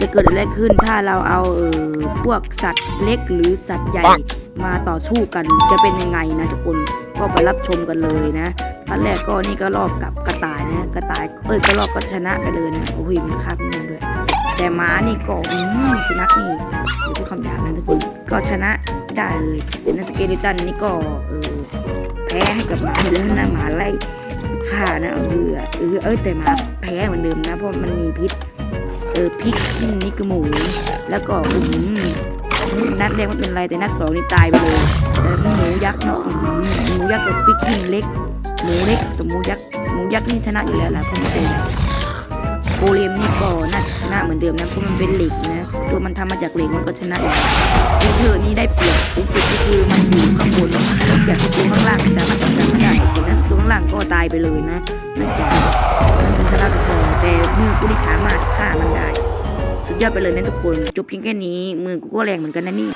จะเกิดอะไรขึ้นถ้าเราเอาเออพวกสัตว์เล็กหรือสัตว์ใหญ่มาต่อสู้กันจะเป็นยังไงนะทุกคนก็ไปรับชมกันเลยนะตอนแรกก็นี่ก็รอบกับกระต่ายนะกระต่ายเอ้ยก็รอบก็ชนะไปเลยนะโอ้ยมันคาบเงินด้วย แต่ม้านี่ก็อืมชนะนี่ดี๋ยวพูดคำหยาบนะทุกคนก็ชนะได้เลยแต่นัสเกลิตันนี่ก็เออแพ้ให้กับหมาแล้วนะหมาไล่ฆ่านะเอาเบื่อเออเอ้ยแต่หมาแพ้เหมือนเดิมนะเพราะมันมีพิษ เออพริกนี่คือหมู แล้วก็อืมนัดแรกไม่เป็นไรแต่นัดสองนี่ตายไปเลยแต่หมูยักษ์เนาะหมูยักษ์กับพริกนี่เล็กหมูเล็กกับหมูยักษ์หมูยักษ์นี่ชนะอยู่แล้วแหละเพราะมันเป็นโกเลมนี่ก็น่าชนะเหมือนเดิมนะเพราะมันเป็นเหล็กนะ ตัวมันทำมาจากเหล็กมันก็ชนะอยู่เธอนี่ได้เปรียบที่สุดก็คือมันอยู่ข้างบนจากตัวข้างล่างแต่มันทำไม่ได้เห็นนะตัวข้างล่างก็ตายไปเลยนะนั่นจากมันชนะไปก่อนแต่มือกูที่สามา ยอดไปเลยนะทุกคน จบเพียงแค่นี้มือกูก็แรงเหมือนกันนะนี่